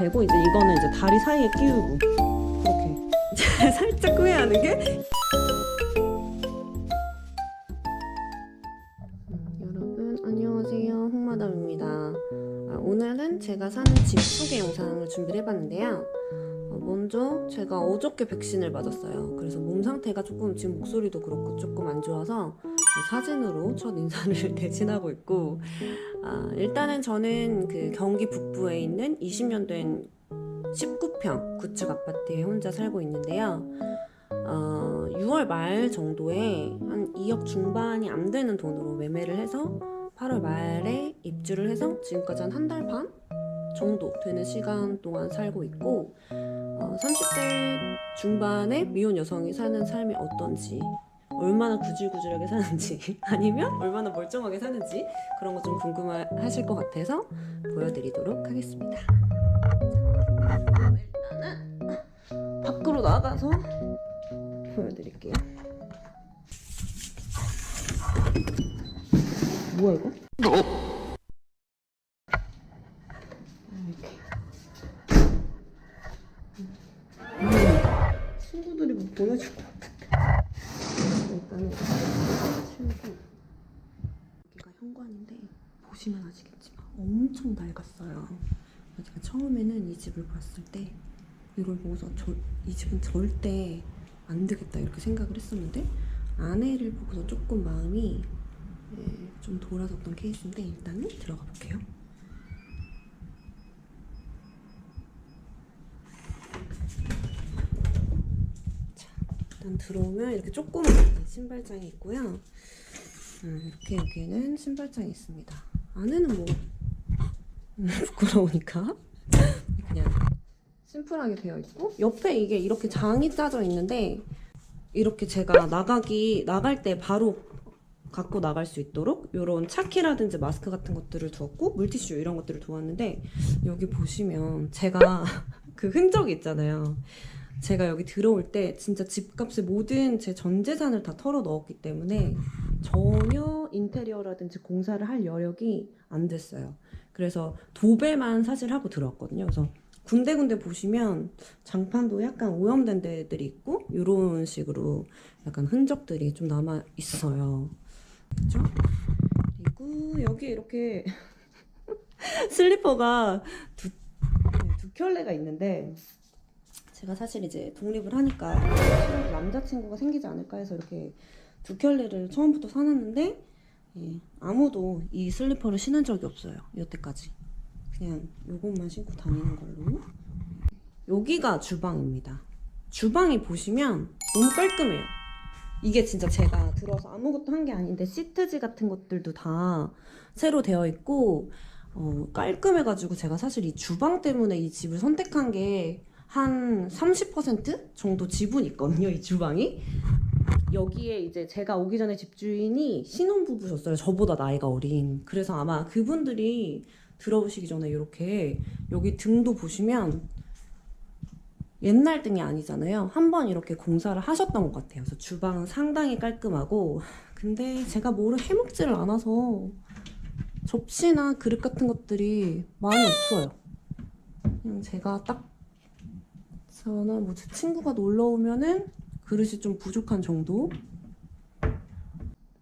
되고 이제 이거는 이제 다리 사이에 끼우고. 이렇게. 살짝 후회하는 게? 여러분 안녕하세요. 홍마담입니다. 아, 오늘은 제가 사는 집 소개 영상을 준비를 해봤는데요. 어, 먼저 제가 어저께 백신을 맞았어요. 그래서 몸 상태가 조금 지금 목소리도 그렇고 조금 안 좋아서 사진으로 첫 인사를 대신하고 있고 아, 일단은 저는 그 경기 북부에 있는 20년 된 19평 구축 아파트에 혼자 살고 있는데요. 어, 6월 말 정도에 한 2억 중반이 안 되는 돈으로 매매를 해서 8월 말에 입주를 해서 지금까지 한 한 달 반 정도 되는 시간 동안 살고 있고 어, 30대 중반의 미혼 여성이 사는 삶이 어떤지 얼마나 구질구질하게 사는지 아니면 얼마나 멀쩡하게 사는지 그런 거 좀 궁금하실 것 같아서 보여드리도록 하겠습니다. 일단은 밖으로 나가서 보여드릴게요. 뭐야 이거? 이렇게. 음, 친구들이 뭐 보내줄 것 같아. 일단은 친구 여기가 현관인데 보시면 아시겠지만 엄청 낡았어요. 제가 처음에는 이 집을 봤을 때 이걸 보고서 저, 이 집은 절대 안 되겠다 이렇게 생각을 했었는데 아내를 보고서 조금 마음이 예, 좀 돌아섰던 케이스인데 일단은 들어가 볼게요. 자, 일단 들어오면 이렇게 조그만 신발장이 있고요. 음, 이렇게 여기에는 신발장이 있습니다. 안에는 뭐 음, 부끄러우니까 그냥 심플하게 되어 있고 옆에 이게 이렇게 장이 짜져 있는데 이렇게 제가 나가기 나갈 때 바로 갖고 나갈 수 있도록 이런 차키라든지 마스크 같은 것들을 두었고 물티슈 이런 것들을 두었는데 여기 보시면 제가 그 흔적이 있잖아요. 제가 여기 들어올 때 진짜 집값의 모든 제 전 재산을 다 털어 넣었기 때문에 전혀 인테리어라든지 공사를 할 여력이 안 됐어요. 그래서 도배만 사실 하고 들어왔거든요. 그래서 군데군데 보시면 장판도 약간 오염된 데들이 있고 이런 식으로 약간 흔적들이 좀 남아 있어요. 그렇죠? 그리고 여기 이렇게 슬리퍼가 두, 네, 두 켤레가 있는데 제가 사실 이제 독립을 하니까 남자친구가 생기지 않을까 해서 이렇게 두 켤레를 처음부터 사놨는데 예, 아무도 이 슬리퍼를 신은 적이 없어요. 여태까지. 그냥 요것만 신고 다니는 걸로. 여기가 주방입니다. 주방이 보시면 너무 깔끔해요. 이게 진짜 제가 들어서 아무것도 한 게 아닌데 시트지 같은 것들도 다 새로 되어 있고 어, 깔끔해가지고 제가 사실 이 주방 때문에 이 집을 선택한 게 한 30% 정도 지분이 있거든요, 이 주방이. 여기에 이제 제가 오기 전에 집주인이 신혼부부셨어요. 저보다 나이가 어린. 그래서 아마 그분들이 들어오시기 전에 이렇게 여기 등도 보시면 옛날 등이 아니잖아요. 한 번 이렇게 공사를 하셨던 것 같아요. 그래서 주방은 상당히 깔끔하고. 근데 제가 뭐를 해먹지를 않아서 접시나 그릇 같은 것들이 많이 없어요. 그냥 제가 딱 저나 뭐제 친구가 놀러 오면은 그릇이 좀 부족한 정도.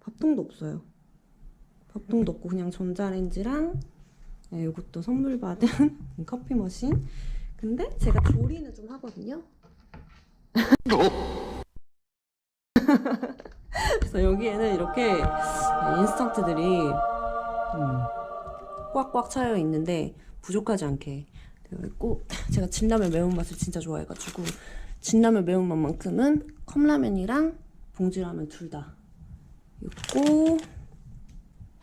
밥통도 없어요. 밥통도 없고 그냥 전자레인지랑 네, 이것도 선물 받은 커피 머신. 근데 제가 조리는 좀 하거든요. 그래서 여기에는 이렇게 인스턴트들이 음, 꽉꽉 차여 있는데 부족하지 않게 있고 제가 진라면 매운맛을 진짜 좋아해가지고 진라면 매운맛만큼은 컵라면이랑 봉지라면 둘 다. 있고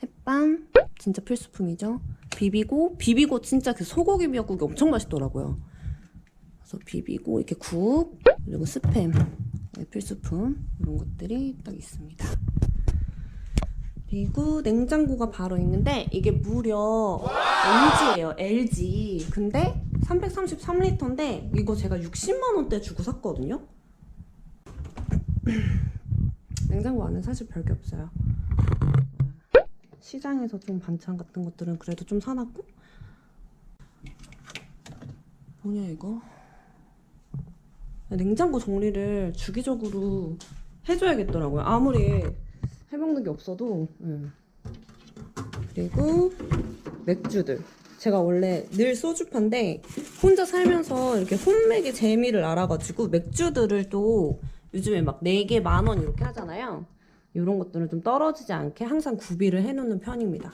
햇반 진짜 필수품이죠. 비비고 비비고 진짜 그 소고기 미역국이 엄청 맛있더라고요. 그래서 비비고 이렇게 국 그리고 스팸 네, 필수품 이런 것들이 딱 있습니다 그리고 냉장고가 바로 있는데 이게 무려 LG예요. LG. 근데 333리터인데 이거 제가 60만 원대 주고 샀거든요. 냉장고 안에 사실 별게 없어요. 시장에서 좀 반찬 같은 것들은 그래도 좀 사놨고 뭐냐 이거? 냉장고 정리를 주기적으로 해줘야겠더라고요. 아무리 해먹는 게 없어도. 음. 그리고 맥주들. 제가 원래 늘 소주파인데 혼자 살면서 이렇게 혼맥의 재미를 알아가지고 맥주들을 또 요즘에 막 4개 만 원 이렇게 하잖아요. 이런 것들은 좀 떨어지지 않게 항상 구비를 해놓는 편입니다.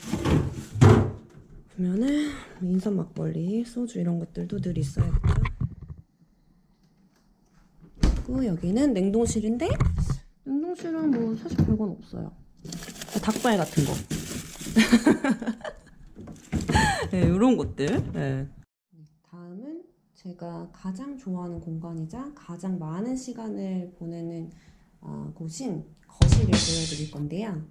보면은 인삼 막걸리, 소주 이런 것들도 늘 있어야겠죠. 그리고 여기는 냉동실인데 냉동실은 뭐 사실 별건 없어요. 닭발 같은 거. 네, 이런 것들. 네. 다음은 제가 가장 좋아하는 공간이자 가장 많은 시간을 보내는 어, 곳인 거실을 보여드릴 건데요.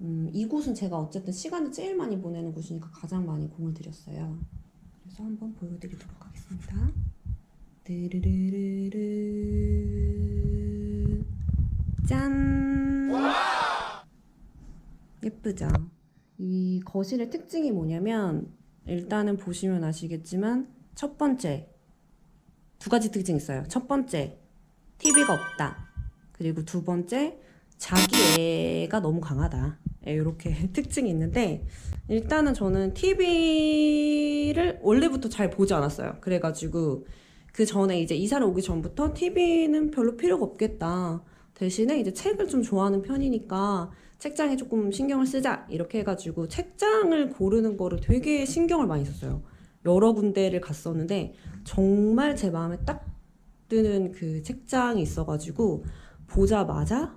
음, 이곳은 제가 어쨌든 시간을 제일 많이 보내는 곳이니까 가장 많이 공을 들였어요. 그래서 한번 보여드리도록 하겠습니다. 드르르르르 짠 예쁘죠? 이 거실의 특징이 뭐냐면 일단은 보시면 아시겠지만 첫 번째 두 가지 특징 있어요. 첫 번째 TV가 없다. 그리고 두 번째 자기 애가 너무 강하다. 이렇게 특징이 있는데 일단은 저는 TV를 원래부터 잘 보지 않았어요. 그래가지고 그 전에 이제 이사를 오기 전부터 TV는 별로 필요가 없겠다. 대신에 이제 책을 좀 좋아하는 편이니까 책장에 조금 신경을 쓰자 이렇게 해가지고 책장을 고르는 거를 되게 신경을 많이 썼어요. 여러 군데를 갔었는데 정말 제 마음에 딱 드는 그 책장이 있어가지고 보자마자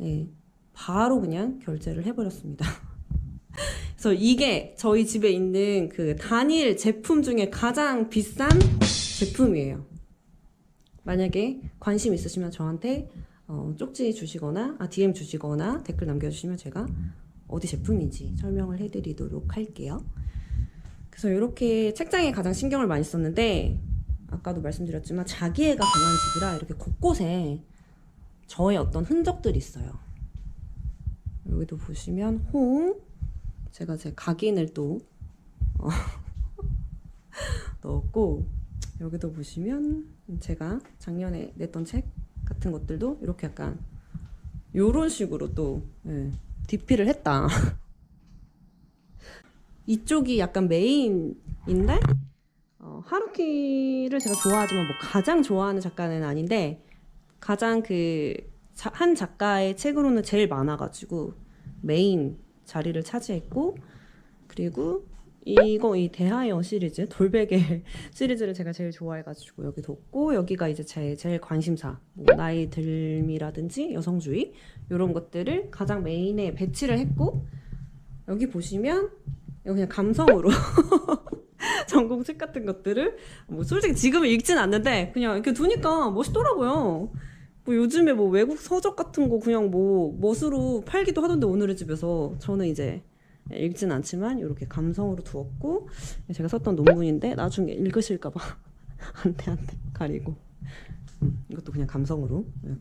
예, 바로 그냥 결제를 해버렸습니다. 그래서 이게 저희 집에 있는 그 단일 제품 중에 가장 비싼 제품이에요. 만약에 관심 있으시면 저한테 어, 쪽지 주시거나 아, DM 주시거나 댓글 남겨주시면 제가 어디 제품인지 설명을 해드리도록 할게요. 그래서 이렇게 책장에 가장 신경을 많이 썼는데 아까도 말씀드렸지만 자기애가 강한 집이라 이렇게 곳곳에 저의 어떤 흔적들이 있어요. 여기도 보시면 홍 제가 제 각인을 또 어, 넣었고 여기도 보시면 제가 작년에 냈던 책 같은 것들도 이렇게 약간 요런 식으로 또 예, 디피를 했다. 이쪽이 약간 메인인데 어, 하루키를 제가 좋아하지만 뭐 가장 좋아하는 작가는 아닌데 가장 그 한 작가의 책으로는 제일 많아가지고 메인 자리를 차지했고 그리고 이거 이 대하여 시리즈 돌베개 시리즈를 제가 제일 좋아해가지고 여기 뒀고 여기가 이제 제 제일 관심사 뭐 나이 들미라든지 여성주의 이런 것들을 가장 메인에 배치를 했고 여기 보시면 여기 그냥 감성으로 전공책 같은 것들을 뭐 솔직히 지금은 읽진 않는데 그냥 이렇게 두니까 멋있더라고요. 뭐 요즘에 뭐 외국 서적 같은 거 그냥 뭐 멋으로 팔기도 하던데 오늘의 집에서 저는 이제 읽진 않지만 이렇게 감성으로 두었고 제가 썼던 논문인데 나중에 읽으실까봐 안돼 안돼. 가리고. 음, 이것도 그냥 감성으로. 네.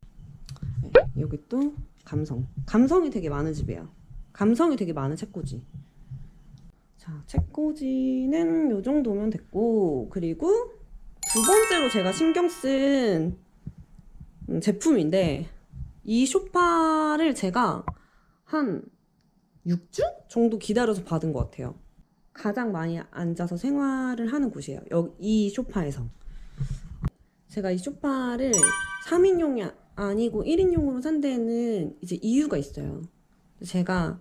네, 여기 또 감성. 감성이 되게 많은 집이에요. 감성이 되게 많은 책꽂이. 자 책꽂이는 요 정도면 됐고 그리고 두 번째로 제가 신경 쓴 음, 제품인데 이 쇼파를 제가 한 6주 정도 기다려서 받은 것 같아요. 가장 많이 앉아서 생활을 하는 곳이에요. 여기 이 소파에서. 제가 이 소파를 3인용이 아니고 1인용으로 산 데는 이제 이유가 있어요. 제가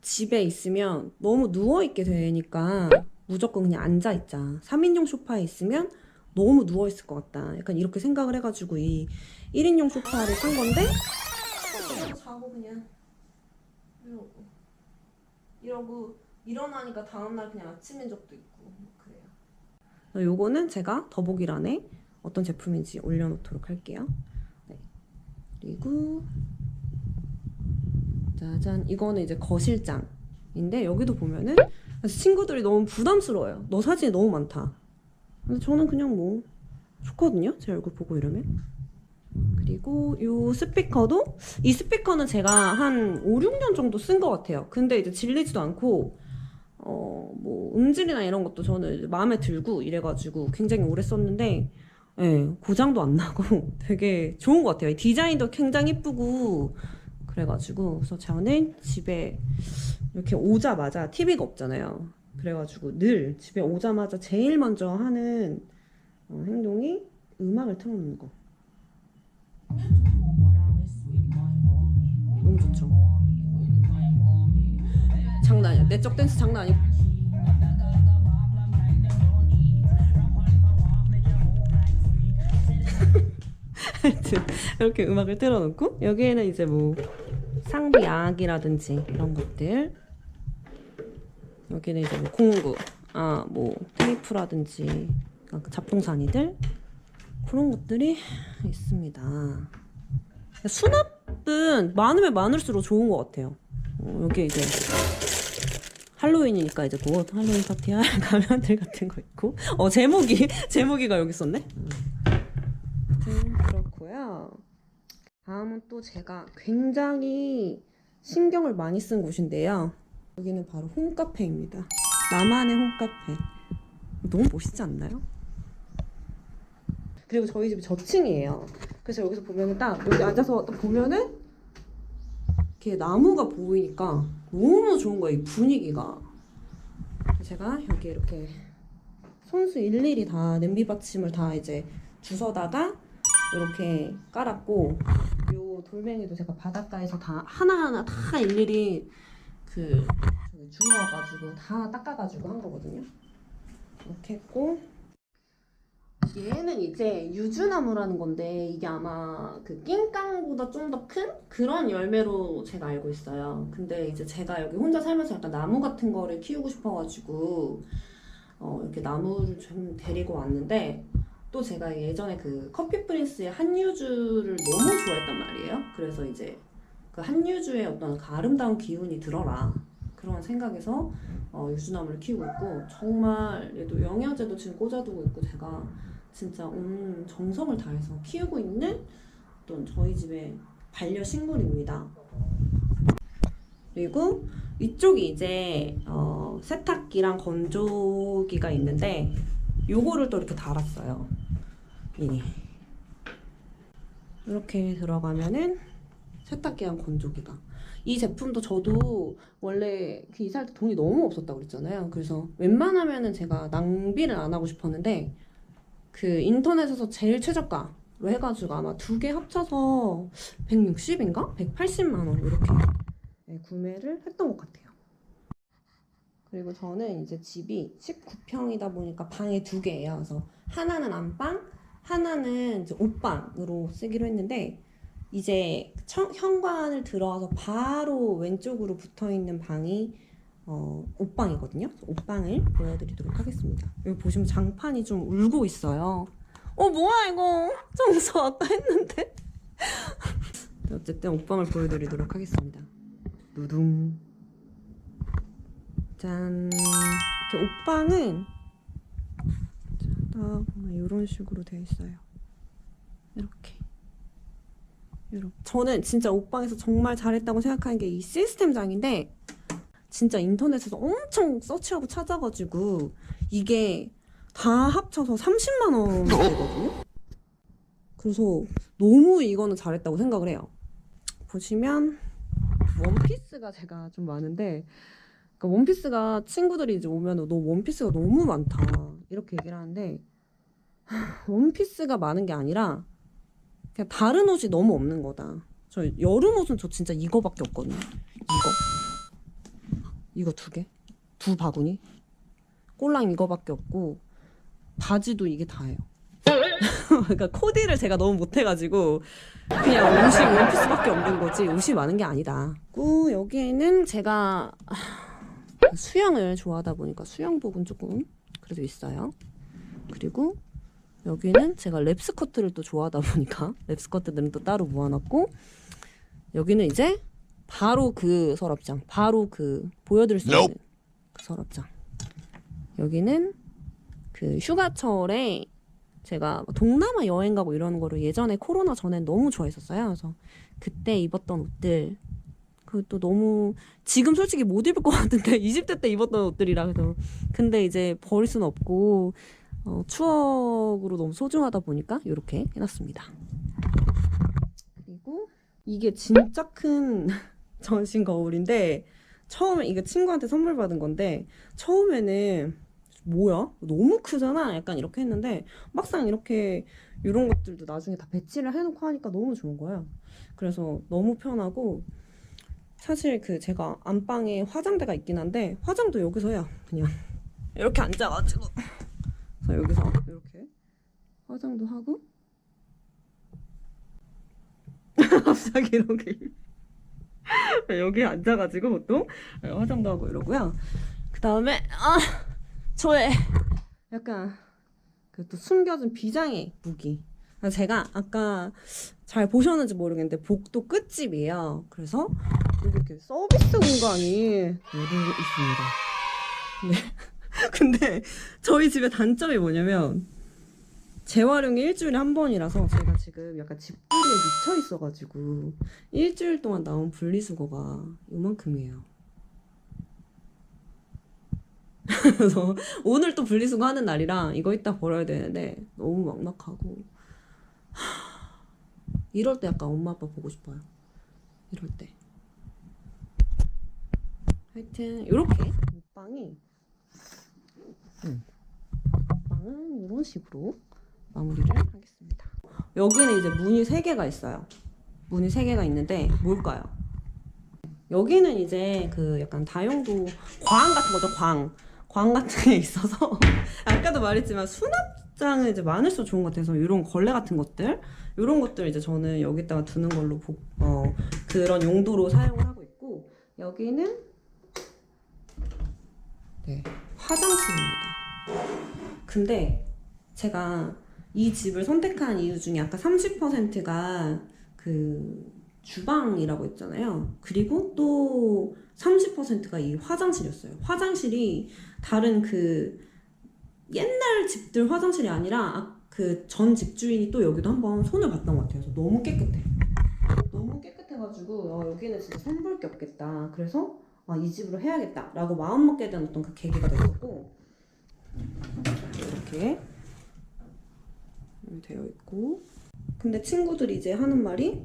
집에 있으면 너무 누워있게 되니까 무조건 그냥 앉아있자. 3인용 소파에 있으면 너무 누워있을 것 같다. 약간 이렇게 생각을 해가지고 이 1인용 소파를 산 건데 자고 그냥 이러고 일어나니까 다음날 그냥 아침인 적도 있고 뭐 그래요. 요거는 제가 더보기란에 어떤 제품인지 올려놓도록 할게요. 네. 그리고 짜잔 이거는 이제 거실장인데 여기도 보면은 친구들이 너무 부담스러워요. 너 사진이 너무 많다. 근데 저는 그냥 뭐 좋거든요. 제 얼굴 보고 이러면. 그리고 이 스피커도 이 스피커는 제가 한 5, 6년 정도 쓴 것 같아요. 근데 이제 질리지도 않고 어, 뭐 음질이나 이런 것도 저는 마음에 들고 이래가지고 굉장히 오래 썼는데 예, 고장도 안 나고 되게 좋은 것 같아요. 디자인도 굉장히 이쁘고 그래가지고 그래서 저는 집에 이렇게 오자마자 TV가 없잖아요. 그래가지고 늘 집에 오자마자 제일 먼저 하는 어, 행동이 음악을 틀어놓는 거. 너무 좋죠. 장난 아니야. 내적 댄스 장난 아니고. 하여튼 이렇게 음악을 틀어놓고 여기에는 이제 뭐 상비 야악이라든지 이런 것들 여기는 이제 뭐 공구 아뭐 테이프라든지 아, 그 잡동사니들 그런 것들이 있습니다. 수납은 많으면 많을수록 좋은 것 같아요. 어, 여기 이제 할로윈이니까 이제 곧 할로윈 파티 할 가면들 같은 거 있고 어 제목이 제목이가 여기 있었네. 아무튼 그렇고요. 다음은 또 제가 굉장히 신경을 많이 쓴 곳인데요. 여기는 바로 홈카페입니다. 나만의 홈카페. 너무 멋있지 않나요? 그리고 저희 집이 저층이에요. 그래서 여기서 보면은 딱 여기 앉아서 딱 보면은 이렇게 나무가 보이니까 너무 좋은 거예요. 이 분위기가. 제가 여기 이렇게 손수 일일이 다 냄비 받침을 다 이제 주워다가 이렇게 깔았고 요 돌멩이도 제가 바닷가에서 다 하나하나 다 일일이 그 주워가지고 다 닦아가지고 한 거거든요. 이렇게 했고 얘는 이제 유주나무라는 건데 이게 아마 그 낑깡보다 좀 더 큰 그런 열매로 제가 알고 있어요. 근데 이제 제가 여기 혼자 살면서 약간 나무 같은 거를 키우고 싶어가지고 어, 이렇게 나무를 좀 데리고 왔는데 또 제가 예전에 그 커피 프린스의 한유주를 너무 좋아했단 말이에요. 그래서 이제 그 한유주의 어떤 그 아름다운 기운이 들어라 그런 생각에서 어, 유주나무를 키우고 있고 정말 얘도 영양제도 지금 꽂아두고 있고 제가 진짜 온 정성을 다해서 키우고 있는 어떤 저희 집의 반려 식물입니다. 그리고 이쪽이 이제 어, 세탁기랑 건조기가 있는데 요거를 또 이렇게 달았어요. 이 이렇게 들어가면은 세탁기랑 건조기가 이 제품도 저도 원래 그 이사할 때 돈이 너무 없었다고 그랬잖아요. 그래서 웬만하면은 제가 낭비를 안 하고 싶었는데 그 인터넷에서 제일 최저가 로 해가지고 아마 두 개 합쳐서 160인가? 180만 원 이렇게 네, 구매를 했던 것 같아요. 그리고 저는 이제 집이 19평이다 보니까 방이 두 개예요. 그래서 하나는 안방, 하나는 이제 옷방으로 쓰기로 했는데 이제 청- 현관을 들어와서 바로 왼쪽으로 붙어 있는 방이 어, 옷방이거든요. 옷방을 보여드리도록 하겠습니다. 여기 보시면 장판이 좀 울고 있어요. 어 뭐야 이거 청소 아까 했는데. 어쨌든 옷방을 보여드리도록 하겠습니다. 누둥. 짠. 이렇게 옷방은 딱 이런 식으로 되어 있어요. 이렇게. 저는 진짜 옷방에서 정말 잘했다고 생각하는 게 이 시스템장인데 진짜 인터넷에서 엄청 서치하고 찾아가지고 이게 다 합쳐서 30만 원 되거든요. 그래서 너무 이거는 잘했다고 생각을 해요. 보시면 원피스가 제가 좀 많은데 그러니까 원피스가 친구들이 이제 오면 너 원피스가 너무 많다 이렇게 얘기를 하는데 하, 원피스가 많은 게 아니라 그냥 다른 옷이 너무 없는 거다. 저 여름 옷은 저 진짜 이거밖에 없거든요. 이거 이거 두 개, 두 바구니, 꼴랑 이거밖에 없고 바지도 이게 다예요. 그러니까 코디를 제가 너무 못해가지고 그냥 옷이 원피스밖에 없는 거지 옷이 많은 게 아니다. 그 여기에는 제가 하, 수영을 좋아하다 보니까 수영복은 조금 그래도 있어요. 그리고 여기는 제가 랩 스커트를 또 좋아하다 보니까 랩 스커트들은 또 따로 모아놨고 여기는 이제 바로 그 서랍장, 바로 그 보여드릴 수 있는 그 서랍장. 여기는 그 휴가철에 제가 동남아 여행 가고 이러는 거를 예전에 코로나 전엔 너무 좋아했었어요. 그래서 그때 입었던 옷들 그것도 너무 지금 솔직히 못 입을 것 같은데 20대 때 입었던 옷들이라 그래서 근데 이제 버릴 수는 없고 어, 추억으로 너무 소중하다 보니까 이렇게 해놨습니다. 그리고 이게 진짜 큰 전신 거울인데 처음에 이거 친구한테 선물 받은 건데 처음에는 뭐야 너무 크잖아 약간 이렇게 했는데 막상 이렇게 이런 것들도 나중에 다 배치를 해놓고 하니까 너무 좋은 거야. 그래서 너무 편하고 사실 그 제가 안방에 화장대가 있긴 한데 화장도 여기서 해요 그냥 이렇게 앉아가지고 그래서 여기서 이렇게 화장도 하고 갑자기 이렇게 여기 앉아가지고 보통 화장도 하고 이러고요 그 다음에 아 저의 약간 그 또 숨겨진 비장의 무기 아, 제가 아까 잘 보셨는지 모르겠는데 복도 끝집이에요 그래서 여기 이렇게 서비스 공간이 여기 있습니다. 네. 근데 저희 집의 단점이 뭐냐면 재활용이 일주일에 한 번이라서 제가 지금 약간 집들이에 미쳐 있어가지고 일주일 동안 나온 분리수거가 이만큼이에요. 그래서 오늘 또 분리수거 하는 날이라 이거 이따 버려야 되는데 너무 막막하고 하, 이럴 때 약간 엄마 아빠 보고 싶어요. 이럴 때. 하여튼 이렇게 먹방이 음. 이런 식으로 마무리를 하겠습니다. 여기는 이제 문이 세 개가 있어요. 문이 세 개가 있는데 뭘까요? 여기는 이제 그 약간 다용도 광 같은 거죠 광. 광 같은 게 있어서 아까도 말했지만 수납장은 이제 많을수록 좋은 것 같아서 이런 걸레 같은 것들 이런 것들 이제 저는 여기다가 두는 걸로 보, 어, 그런 용도로 사용을 하고 있고 여기는 네, 화장실입니다. 근데 제가 이 집을 선택한 이유 중에 아까 30%가 그 주방이라고 했잖아요. 그리고 또 30%가 이 화장실이었어요. 화장실이 다른 그 옛날 집들 화장실이 아니라 그 전 집주인이 또 여기도 한번 손을 봤던 것 같아요. 너무 깨끗해. 너무 깨끗해가지고 어, 여기는 진짜 손볼 게 없겠다. 그래서 아, 이 집으로 해야겠다라고 마음먹게 된 어떤 그 계기가 됐었고 이렇게 되어 있고. 근데 친구들이 이제 하는 말이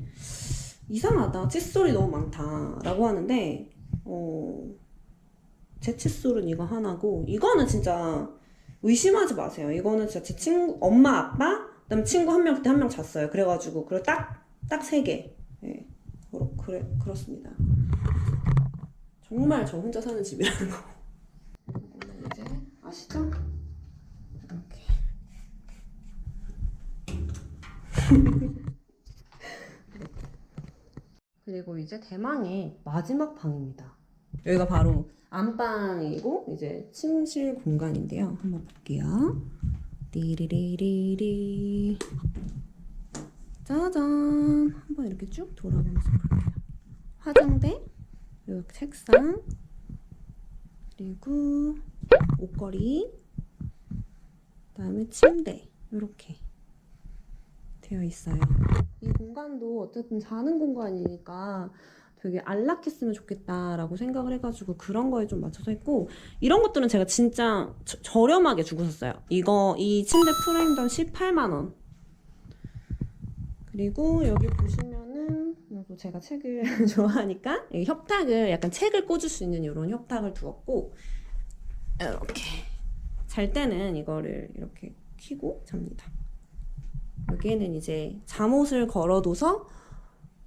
이상하다. 칫솔이 너무 많다라고 하는데 어, 제 칫솔은 이거 하나고 이거는 진짜 의심하지 마세요. 이거는 진짜 제 친구 엄마 아빠 그다음 친구 한 명 그때 한 명 잤어요. 그래가지고 그리고 딱 딱 세개. 네. 그렇, 그래, 그렇습니다 정말 저 혼자 사는 집이라는 거. 이제 아시죠? 이렇게. 그리고 이제 대망의 마지막 방입니다. 여기가 바로 안방이고 이제 침실 공간인데요. 한번 볼게요. 띠리리리리. 짜잔. 한번 이렇게 쭉 돌아보면서 볼게요. 화장대. 이렇게 책상 그리고 옷걸이 그다음에 침대 이렇게 되어 있어요. 이 공간도 어쨌든 자는 공간이니까 되게 안락했으면 좋겠다라고 생각을 해가지고 그런 거에 좀 맞춰서 했고 이런 것들은 제가 진짜 저, 저렴하게 주고 샀어요. 이거 이 침대 프레임도 18만 원. 그리고 여기 보시면 은 그리고 제가 책을 좋아하니까 협탁을 약간 책을 꽂을 수 있는 이런 협탁을 두었고 이렇게 잘 때는 이거를 이렇게 켜고 잡니다. 여기에는 이제 잠옷을 걸어둬서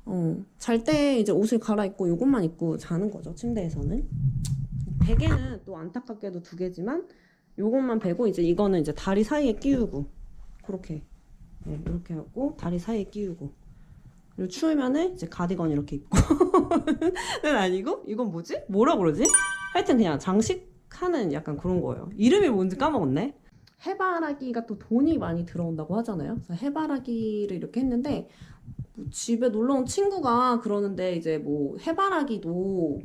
어, 잘 때 이제 옷을 갈아입고 이것만 입고 자는 거죠 침대에서는 베개는 또 안타깝게도 두 개지만 요것만 베고 이제 이거는 이제 다리 사이에 끼우고 그렇게 네, 이렇게 하고 다리 사이에 끼우고 그리고 추우면은 이제 가디건 이렇게 입고는 아니고 이건 뭐지? 뭐라 그러지? 하여튼 그냥 장식하는 약간 그런 거예요. 이름이 뭔지 까먹었네. 해바라기가 또 돈이 많이 들어온다고 하잖아요. 그래서 해바라기를 이렇게 했는데 뭐 집에 놀러 온 친구가 그러는데 이제 뭐 해바라기도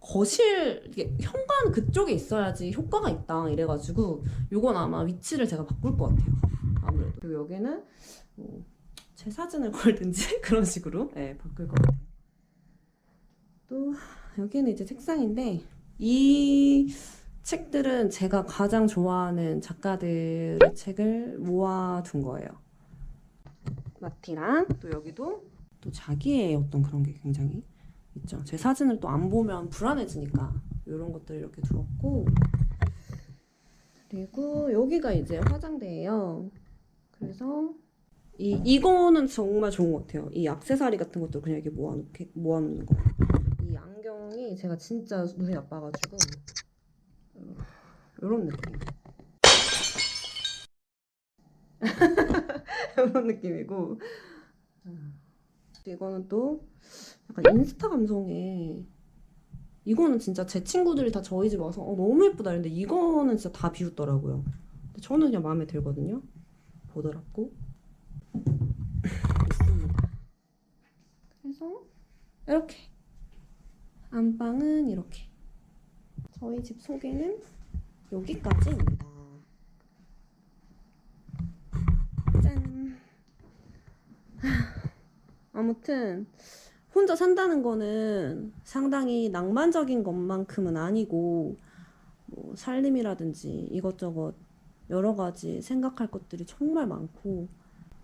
거실 이게 현관 그쪽에 있어야지 효과가 있다 이래가지고 요건 아마 위치를 제가 바꿀 것 같아요. 아무래도 그리고 여기는 뭐 제 사진을 걸든지 그런 식으로 네, 바꿀 것 같아요. 또 여기는 이제 책상인데 이 책들은 제가 가장 좋아하는 작가들의 책을 모아둔 거예요. 마티랑 또 여기도 또 자기의 어떤 그런 게 굉장히 있죠. 제 사진을 또 안 보면 불안해지니까 이런 것들 이렇게 두었고 그리고 여기가 이제 화장대예요. 그래서 이 이거는 정말 좋은 것 같아요. 이 액세서리 같은 것도 그냥 이렇게 모아놓게 모아놓는 거. 이 안경이 제가 진짜 눈이 나빠가지고 이런 느낌. 이런 느낌이고 이거는 또 약간 인스타 감성에 이거는 진짜 제 친구들이 다 저희 집 와서 어, 너무 예쁘다 이랬는데 이거는 진짜 다 비웃더라고요. 근데 저는 그냥 마음에 들거든요. 보드랍고 있습니다. 그래서 이렇게 안방은 이렇게 저희 집 소개는 여기까지입니다. 짠. 아무튼 혼자 산다는 거는 상당히 낭만적인 것만큼은 아니고 뭐 살림이라든지 이것저것 여러 가지 생각할 것들이 정말 많고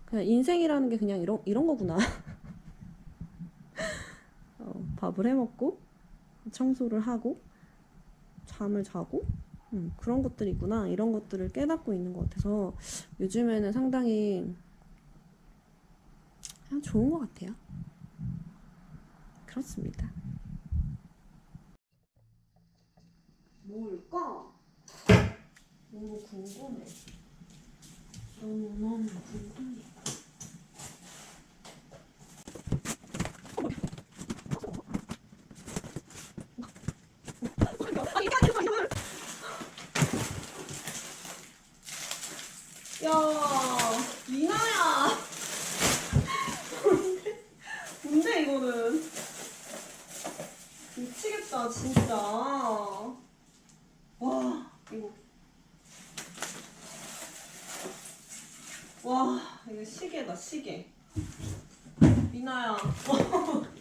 그냥 인생이라는 게 그냥 이런 이런 거구나. 어, 밥을 해 먹고 청소를 하고 잠을 자고 음, 그런 것들이구나 이런 것들을 깨닫고 있는 것 같아서 요즘에는 상당히 그냥 좋은 것 같아요. 그렇습니다. 뭘까? 너무 궁금해. 너무 너무 궁금해. 야, 미나야. 뭔데? 뭔데 이거는? 미치겠다 진짜. 와 이거. 와 이거 시계다 시계. 미나야.